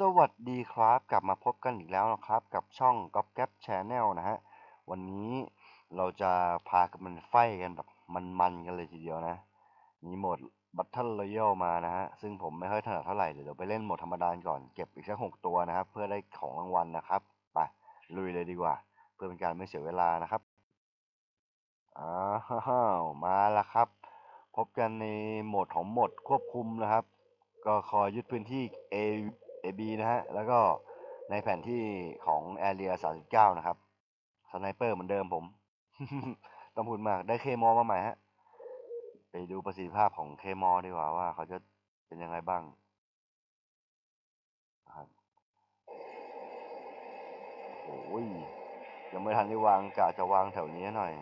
สวัสดีครับกลับมาพบกันอีกแล้วนะครับ กับช่องก๊อปแก๊ปชแนลนะฮะ วันนี้เราจะพากันมันไฟกันแบบมันๆกันเลยทีเดียวนะ มีโหมดบัตเทิลรอยัลมานะฮะ ซึ่งผมไม่ค่อยถนัดเท่าไหร่เดี๋ยวไปเล่นโหมดธรรมดาก่อนเก็บอีกสักหกตัวนะครับ เพื่อได้ของรางวัลนะครับไปลุยเลยดีกว่า เพื่อเป็นการไม่เสียเวลานะครับอ้าวมาแล้วครับ พบกันในโหมดของโหมดควบคุมนะครับ ก็คอยยึดพื้นที่ A AB นะฮะ แล้วก็ในแผนที่ของ Area 39 นะครับ สไนเปอร์เหมือนเดิมผม ต้องพูดมาก ได้เคมอมาใหม่ฮะ ไปดูประสิทธิภาพของเคมอดีกว่าว่าเขาจะเป็นยังไงบ้างครับโอ้ย ยังไม่ทันได้วางกะจะวางแถวนี้หน่อย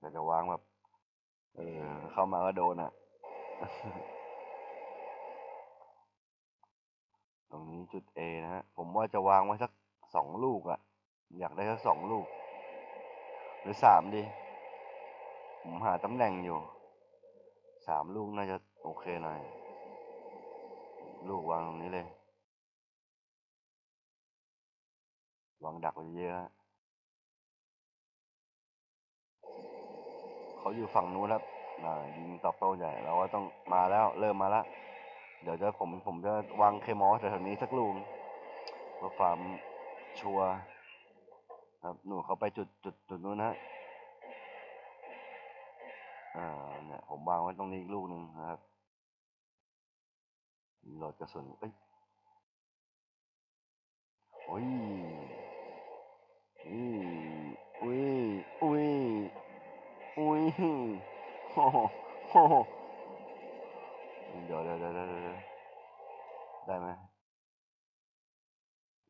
กะจะวางแบบ เออ เข้ามาก็โดนอะ ตรงนี้จุด A นะฮะ ผมว่าจะวางไว้สักสองลูกอะอยากได้สักสองลูก หรือสามดี ผมหาตำแหน่งอยู่สามลูกน่าจะโอเคหน่อย ลูกวางตรงนี้เลย วางดักไว้เยอะฮะเขาอยู่ฝั่งนู้นครับยิงตอบโต้ใหญ่เราก็ต้องมาแล้ว เริ่มมาแล้ว เดี๋ยวจะผมผมจะวางเคมอสแถวๆนี้สักลูกเพื่อความชัวร์ครับหนูเขาไปจุดจุดจุดนู้นนะฮะอ่าเนี่ยผมวางไว้ตรงนี้อีกลูกหนึ่งนะครับหลดกระสุนเอ้ยโอ้ยอุ้ยอุ้ยอุ้ยอุ้ยโอ้โหโอ้โห เดี๋ยวเดี๋ยวเดี๋ยวเดี๋ยวได้ไหม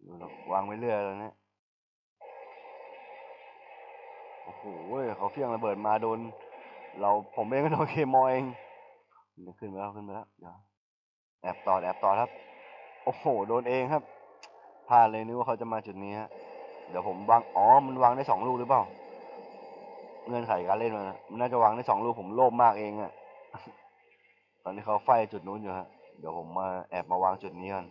ดูหวางไว้เรื่อยแล้วเนี่ยโอ้โหเขาเฟี้ยงระเบิดมาโดน เราผมเองก็โดนเคมอเองขึ้นไปแล้วขึ้นไปแล้วเดี๋ยวแอบต่อแอบต่อครับ โอ้โหโดนเองครับพลาดเลยนึกว่าเขาจะมาจุดนี้ฮะเดี๋ยวผมวางอ๋อมันวางได้สองลูกหรือเปล่าเงื่อนไขการเล่นมันนะมันน่าจะวางได้สองลูกผมโลภมากเองอะ อนนี้เขาไฟจุดนู้นอยู่ฮะ เดี๋ยวผมมาแอบมาวางจุดนี้กัน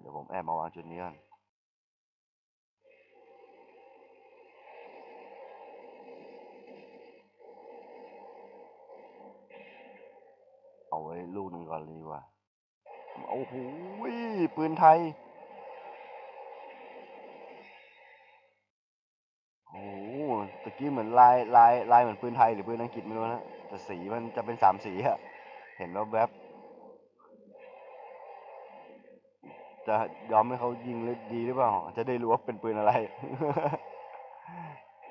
เดี๋ยวผมแอบมาวางจุดนี้กันเอาไว้ลูกหนึ่งก่อนเลยดีกว่าโอ้โหปืนไทย โอ้โหตะ กี้เหมือนลายลายลายเหมือนปืนไทยหรือปืนอังกฤษไม่รู้นะแต่สีมันจะเป็นสามสีอะเห็นแล้วแวบจะยอมให้เขายิงดีหรือเปล่า จะได้รู้ว่าเป็นปืนอะไร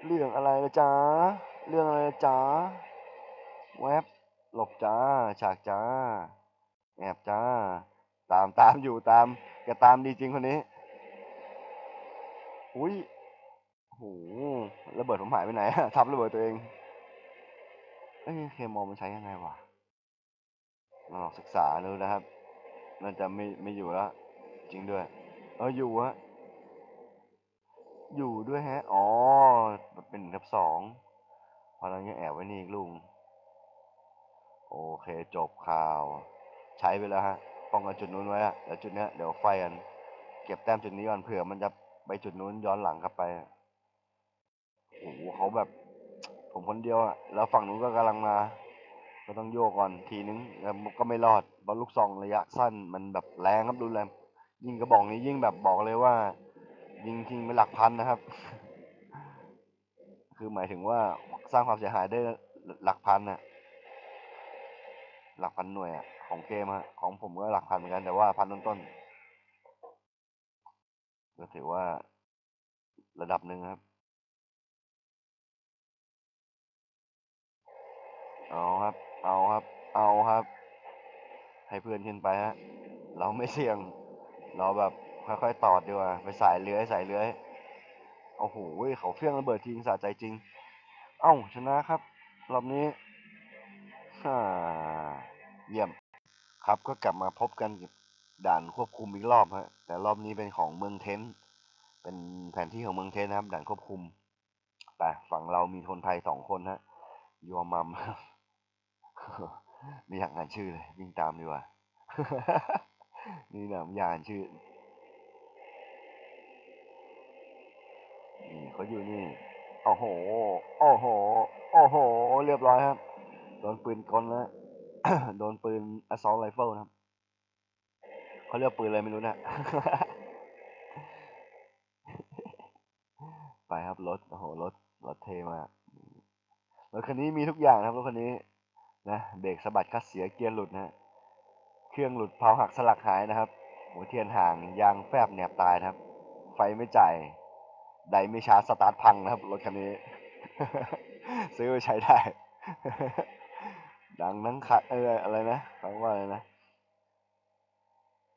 เรื่องอะไรนะจ๊ะเรื่องอะไรนะจ๊ะแวบหลบจ้า ฉากจ้า แอบจ้า ตามตามอยู่ตามแกตามดีจริงคนนี้ อุ้ย หระเบิดผมหายไปไหน ทับระเบิดตัวเอง เอ้ยเคมอลมันใช้ยังไงวะลองศึกษาดูนะครับน่าจะไม่ไม่อยู่แล้ว จริงด้วย เอออยู่ฮะอยู่ด้วยฮะ อ๋อ เป็นหนึ่งทับสองพอเรายังแอบไว้นี่อีกลุง โอเคจบข่าว ใช้ไปแล้วฮะ ป้องกันจุดนู้นไว้อะเดี๋ยวจุดเนี้ยเดี๋ยวไฟกัน เก็บแต้มจุดนี้ก่อนเผื่อมันจะไปจุดนู้นย้อนหลังกลับไป โอ้โหเขาแบบ ผมคนเดียวอะแล้วฝั่งนู้นก็กำลังมา ก็ต้องโยกก่อนทีนึงแล้วก็ไม่รอดเพราะลูกซองระยะสั้นมันแบบแรงครับรุนแรงยิงกระบอกนี้ยิ่งแบบบอกเลยว่า ยิงทิ้งไปหลักพันนะครับ คือหมายถึงว่าสร้างความเสียหายได้หลักพันน่ะ หลักพันหน่วยอะของเกมฮะของผมก็หลักพันเหมือนกันแต่ว่าพันต้นๆก็ถือว่าระดับหนึ่งครับ เอาครับ เอาครับ เอาครับ ให้เพื่อนขึ้นไปฮะ เราไม่เสี่ยง เราแบบค่อยๆตอดดีกว่าไปสายเลื้อยสายเลื้อยโอ้โหเขาเฟี้ยงระเบิดทิ้งสะใจจริง เอ้าชนะครับ รอบนี้ฮ่าเยี่ยม ครับก็กลับมาพบกันด่านควบคุมอีกรอบฮะ แต่รอบนี้เป็นของเมืองเทนเป็นแผนที่ของเมืองเทนนะครับ ด่านควบคุม แต่ฝั่งเรามีคนไทยสองคนฮะยัวมัม ไม่อยากอ่านชื่อเลยวิ่งตามดีกว่า นี่นะไม่อยากอ่านชื่อ นี่เขาอยู่นี่ โอ้โห โอ้โห โอ้โห เรียบร้อยครับ โดนปืนกลแล้วโดนปืน assault rifle นะครับเขาเรียกปืนอะไรไม่รู้นะ ไปครับรถ โอ้โห รถ รถเทมาก รถคันนี้มีทุกอย่างครับรถคันนี้ นะเบรกสะบัดคัดเสียเกียร์หลุดนะเครื่องหลุดเผาหักสลักหายนะครับ หัวเทียนห่างยางแฟบแหนบตายนะครับ ไฟไม่จ่ายไดไม่ชาร์จสตาร์ทพังนะครับรถคันนี้ ซื้อไปใช้ได้ ดังทั้งคันเอออะไรนะคำว่าอะไรนะ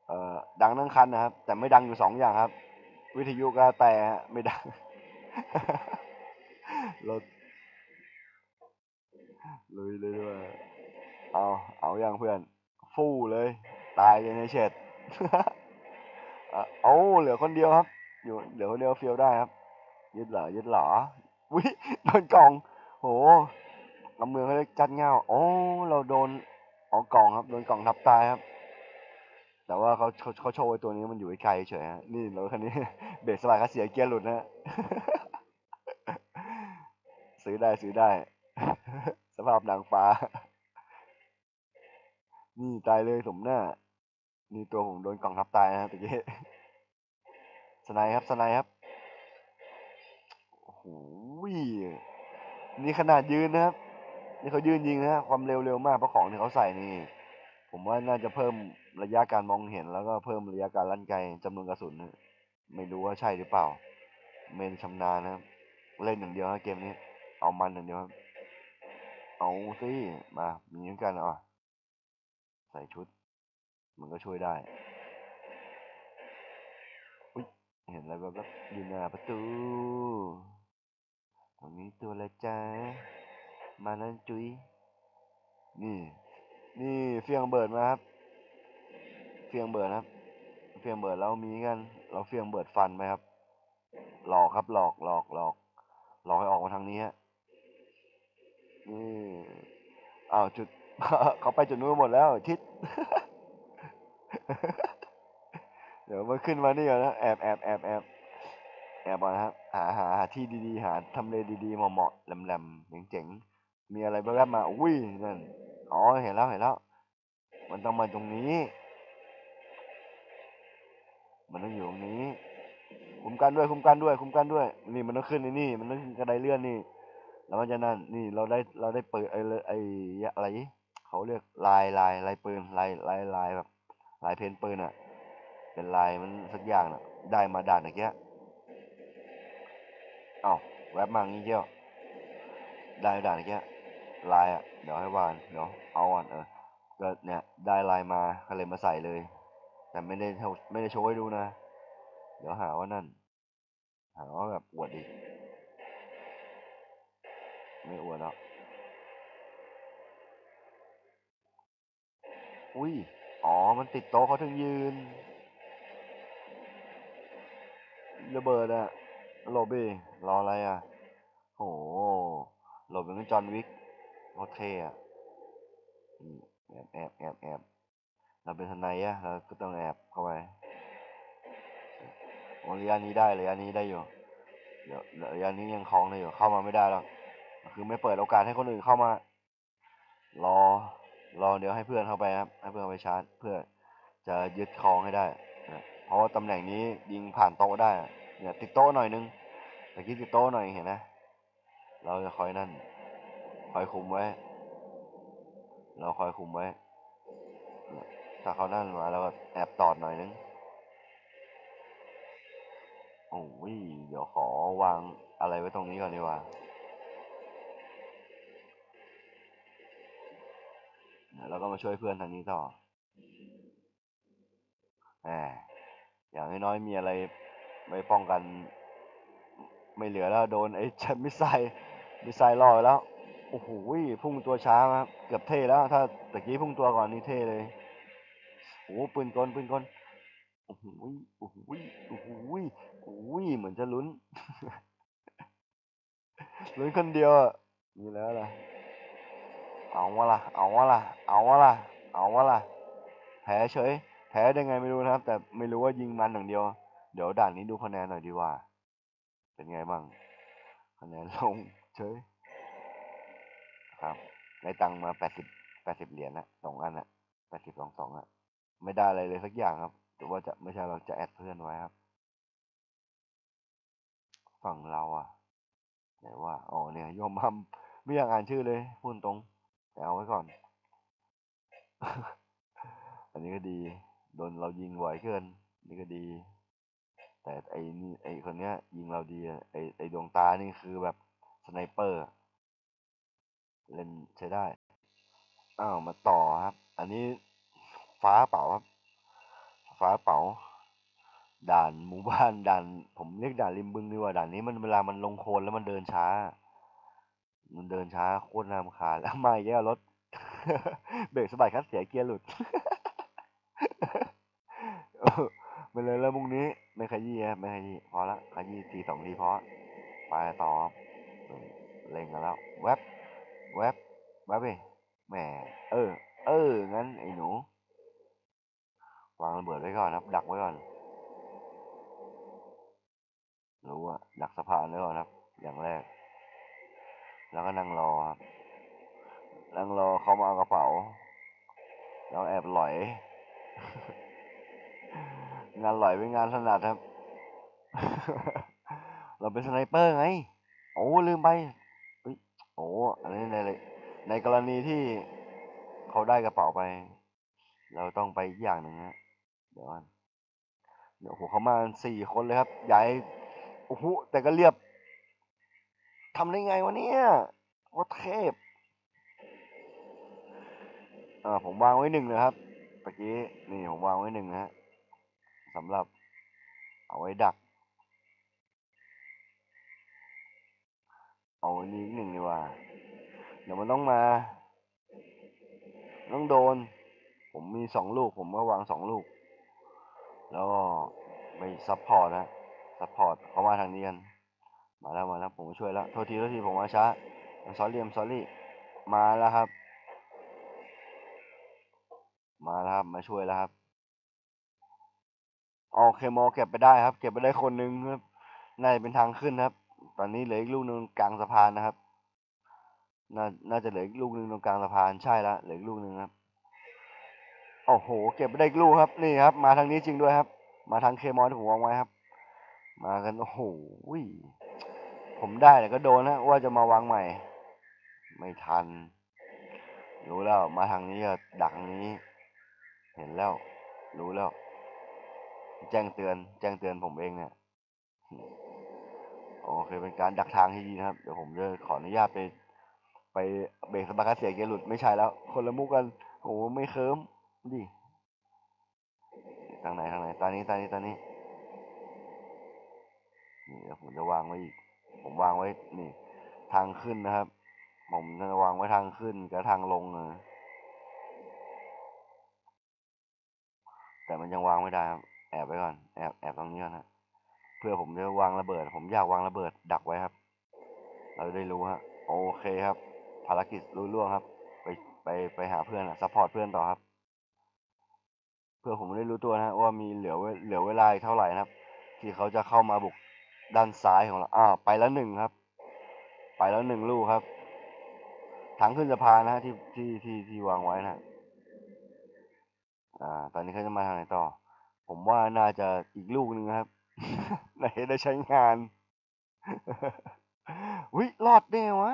เอ่อดังทั้งคันนะครับ แต่ไม่ดังอยู่สองอย่างครับ วิทยุก็แต่ไม่ดังรถ ลุยเลยด้วยเอา เอาอย่างเพื่อน ฟู่เลย ตายเลยในเฉดอะเอาเหลือคนเดียวครับ อยู่เหลือคนเดียวเฟียวได้ครับ ยึดเหรอยึดเหรอวิโดนกล่อง โหกำเมืองเขาเรียกจัดเงาโอ้เราโดนอ๋อกล่องครับโดนกล่องทับตายครับ แต่ว่าเขาเขาโชว์ไอ้ตัวนี้มันอยู่ไกลเฉยฮะนี่รถคันนี้ เบรกสลายเขาเสียเกียร์หลุดนะซื้อได้ซื้อได้ สภาพนางฟ้า นี่ตายเลยสมหน้า นี่ตัวผมโดนกล่องทับตายนะฮะตะกี้สไนด์ครับสไนด์ครับโอ้โหนี่ขนาดยืนนะครับ นี่เขายืนยิงนะฮะความเร็วเร็วมากเพราะของที่เขาใส่นี่ ผมว่าน่าจะเพิ่มระยะการมองเห็น แล้วก็เพิ่มระยะการลั่นไกลจำนวนกระสุนนะไม่รู้ว่าใช่หรือเปล่า เมนชำนาญนะครับ เล่นอย่างเดียวนะเกมนี้ เอามันอย่างเดียวครับ เอาสิมามีเหมือนกันอะใส่ชุด มันก็ช่วยได้อุ๊ยเห็นอะไรแบบแบบอยู่หน้าประตูตรงนี้ตัวละจ้ามานั่นจุ้ยนี่ นี่เฟียงเบิดมาครับ เฟียงเบิดครับ เฟียงเบิดเรามีกัน เราเฟียงเบิดฟันไหมครับ หลอกครับหลอกหลอกหลอกหลอกให้ออกมาทางนี้ฮะ นี่อ้าวจุด เขาไปจุดนู้นหมดแล้วทิศเดี๋ยวมันขึ้นมานี่ก่อนนะแอบแอบแอบแอบแอบก่อนนะครับหาหาหาที่ดีๆ หาทำเลดีๆเหมาะๆแหลมๆเจ๋งๆมีอะไรแวบๆมาอุ้ยนั่นอ๋อเห็นแล้วเห็นแล้ว มันต้องมาตรงนี้ มันต้องอยู่ตรงนี้ คุมกันด้วยคุมกันด้วยคุมกันด้วย นี่มันต้องขึ้นในนี่ มันต้องขึ้นกระไดเลื่อนนี่ แล้วมันจะนั่นนี่เราได้เราได้เปิดไอ้ไอ้อะไรเขาเรียกลายลายลายปืนลายลายลายแบบลายเพนปืนอะ เป็นลายมันสักอย่างน่ะ ได้มาด่านตะเกียเอ้าแวบมางี้เกี้ยวได้ด่านตะเกียลายอะเดี๋ยวให้วานเดี๋ยวเอาอ่อนเออก็เนี่ยได้ลายมาก็เลยมาใส่เลย แต่ไม่ได้ไม่ได้โชว์ให้ดูนะ เดี๋ยวหาว่านั่น หาว่าแบบอวดดิ ไม่อวดแล้ว อุ้ย อ๋อ มันติดโต๊ะเขาถึงยืน ระเบิดอะโรเบ้รออะไรอะโหหลบเป็นจอห์นวิกโคตรเท่อะแอบแอบแอบแอบเราเป็นทนายอะเราก็ต้องแอบเข้าไประยะนี้ได้ระยะนี้ได้อยู่เดี๋ยวระยะนี้ยังคลองได้อยู่เข้ามาไม่ได้แล้ว คือไม่เปิดโอกาสให้คนอื่นเข้ามา รอ รอเดี๋ยวให้เพื่อนเข้าไปครับ ให้เพื่อนเอาไปชาร์จ เพื่อจะยึดครองให้ได้นะเพราะว่าตำแหน่งนี้ยิงผ่านโต๊ะได้ เนี่ยติดโต๊ะหน่อยนึงตะกี้ติดโต๊ะหน่อยเห็นนะ เราจะคอยนั่น คอยคุมไว้ เราคอยคุมไว้ ถ้าเขานั่นมาเราก็แอบตอดหน่อยนึงโอ้ยเดี๋ยวขอวางอะไรไว้ตรงนี้ก่อนดีกว่า แล้วก็มาช่วยเพื่อนทางนี้ต่อแหมอย่างน้อยๆมีอะไรไว้ป้องกัน ไม่เหลือแล้วโดนไอ้ชันมิไซมิไซล์ล่อแล้วโอ้โหพุ่งตัวช้ามาครับเกือบเท่แล้ว ถ้าตะกี้พุ่งตัวก่อนนี่เท่เลยโอ้โหปืนกลปืนกลโอ้โหโอ้โหโอ้โหโอ้โหเหมือนจะลุ้นลุ้นคนเดียวอะมีแล้วล่ะ เอาวะล่ะ เอาวะล่ะ เอาวะล่ะ เอาวะล่ะ แพ้เฉย แพ้ได้ไงไม่รู้นะครับ แต่ไม่รู้ว่ายิงมันอย่างเดียว เดี๋ยวด่านนี้ดูคะแนนหน่อยดีกว่า เป็นไงบ้าง คะแนนลงเฉย ครับได้ตังมาแปดสิบแปดสิบเหรียญนะสองอันนะแปดสิบสองสองอะไม่ได้อะไรเลยสักอย่างครับ แต่ว่าจะไม่ใช่เราจะแอดเพื่อนไว้ครับ ฝั่งเราอะไหนว่า อ๋อเนี่ยยอมทำไม่อยากอ่านชื่อเลยพูดตรง แต่เอาไว้ก่อน อันนี้ก็ดี โดนเรายิงบ่อยเกิน นี่ก็ดี แต่ไอ้นี่ไอ้คนเนี้ย ยิงเราดีอะไอ้ไอ้ดวงตานี่คือแบบสไนเปอร์ เล่นใช้ได้ อ้าวมาต่อครับ อันนี้ฟ้าเป๋าครับ ฟ้าเป๋าด่านหมู่บ้านด่าน ผมเรียกด่านริมบึงดีกว่าด่านนี้มันเวลามันลงโคลนแล้วมันเดินช้า มันเดินช้าโคตรน่ารำคาแล้วมาแล้วรถ เบรกสะบัดคลัดเสียเกียร์หลุดเออไปเลยแล้วมุงนี้ไม่ขยี้ไม่ขยี้พอละขยี้ทีสองทีพอไปต่อเล่งกันแล้วแวบแวบแวบไปแหมเออ เอองั้นไอ้หนูวางระเบิดไว้ก่อนครับ ดักไว้ก่อนรู้อะดักสะพานไว้ก่อนครับ อย่างแรก แล้วก็นั่งรอครับ นั่งรอเขามาเอากระเป๋า แล้วแอบหลอย งานหลอยเป็นงานถนัดครับ เราเป็นสไนเปอร์ไง โอ้ลืมไปเฮ้ยโอ้อันนี้ในในกรณีที่เขาได้กระเป๋าไป เราต้องไปอีกอย่างหนึ่งฮะเดี๋ยวก่อนเดี๋ยวโหเขามาสี่คนเลยครับ ใหญ่ โอ้โห แต่ก็เรียบ ทำได้ไงวะเนี่ยโคตรเทพอ่าผมวางไว้หนึ่งนะครับเมื่อกี้นี่ผมวางไว้หนึ่งนะฮะสำหรับเอาไว้ดัก เอาอันนี้อีกหนึ่งดีกว่า เดี๋ยวมันต้องมา ต้องโดน ผมมีสองลูก ผมก็วางสองลูก แล้วก็ไปซับพอร์ตนะซับพอร์ตเขามาทางนี้กัน มาแล้วมาแล้วผมช่วยแล้วโทษทีโทษทีผมมาช้าซอรี่มซอรี่มาแล้วครับ มาแล้วครับมาช่วยแล้วครับโอเคมอเก็บไปได้ครับ เก็บไปได้คนหนึ่งครับน่าจะเป็นทางขึ้นครับ ตอนนี้เหลืออีกลูกหนึ่งกลางสะพานนะครับน่าน่าจะเหลืออีกลูกหนึ่งตรงกลางสะพานใช่แล้วเหลืออีกลูกหนึ่งครับโอ้โห เก็บไปได้อีกลูกครับนี่ครับ มาทางนี้จริงด้วยครับ มาทางเคมอที่ผมวางไว้ครับ มากันโอ้โห ผมได้แต่ก็โดนนะว่าจะมาวางใหม่ ไม่ทัน รู้แล้วมาทางนี้ก็ดักทางนี้ เห็นแล้ว รู้แล้ว แจ้งเตือน แจ้งเตือนผมเองเนี่ยโอเคเป็นการดักทางที่ดีนะครับ เดี๋ยวผมจะขออนุญาตไป ไปเบรกสปาร์คเสียเกียร์หลุดไม่ใช่แล้ว คนละมุกกันโอ้ไม่เคิมดิทางไหนทางไหนตอนนี้ตอนนี้ตอนนี้นี่เดี๋ยวผมจะวางไว้อีก ผมวางไว้นี่ ทางขึ้นนะครับ ผมจะวางไว้ทางขึ้นกับทางลงนะแต่มันยังวางไม่ได้ครับแอบไว้ก่อนแอบแอบตรงนี้ก่อนนะเพื่อผมจะวางระเบิด ผมอยากวางระเบิดดักไว้ครับ เราได้รู้ฮะโอเคครับ ภารกิจรุ่ล่วงครับ ไปไปไปหาเพื่อนอะซัพพอร์ตเพื่อนต่อครับ เพื่อผมได้รู้ตัวนะว่ามีเหลือเหลือเวลาเท่าไหร่นะครับ ที่เขาจะเข้ามาบุก ด้านซ้ายของเรา อ่า ไปแล้วหนึ่งครับ ไปแล้วหนึ่งลูกครับทางขึ้นสะพานนะที่ที่ที่ที่วางไว้นะอ่า ตอนนี้เขาจะมาทางไหนต่อ ผมว่าน่าจะอีกลูกหนึ่งครับไหนได้ใช้งานวิรอดได้วะ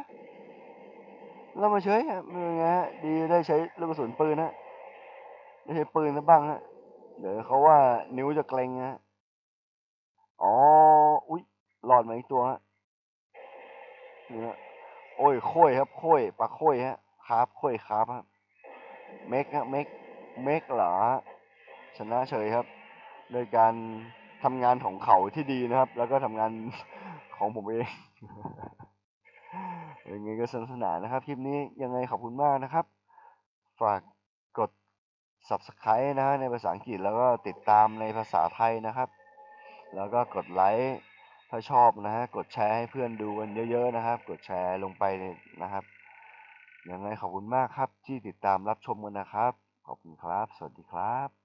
เรามาเฉยฮะเป็นไงฮะดีได้ใช้ลูกกระสุนปืนฮะได้ใช้ปืนนะบ้างฮะเดี๋ยวเขาว่านิ้วจะเกร็งฮะ อ๋อ อุ้ยรอดมาอีกตัวฮะนี่ฮะโอ้ยโค่ยครับโค่ยปลาโค่ยฮะคาร์บโค่ยคาร์บครับเมกฮะเมกเมกเหรอชนะเฉยครับ โดยการทำงานของเขาที่ดีนะครับ แล้วก็ทำงานของผมเองยังไงก็สนุกสนานนะครับ คลิปนี้ยังไงขอบคุณมากนะครับ ฝากกด subscribe นะฮะในภาษาอังกฤษแล้วก็ติดตามในภาษาไทยนะครับ แล้วก็กดไลค์ถ้าชอบนะฮะ กดแชร์ให้เพื่อนดูกันเยอะ ๆ นะครับ กดแชร์ลงไปนะครับ ยังไงขอบคุณมากครับที่ติดตามรับชมกันนะครับ ขอบคุณครับ สวัสดีครับ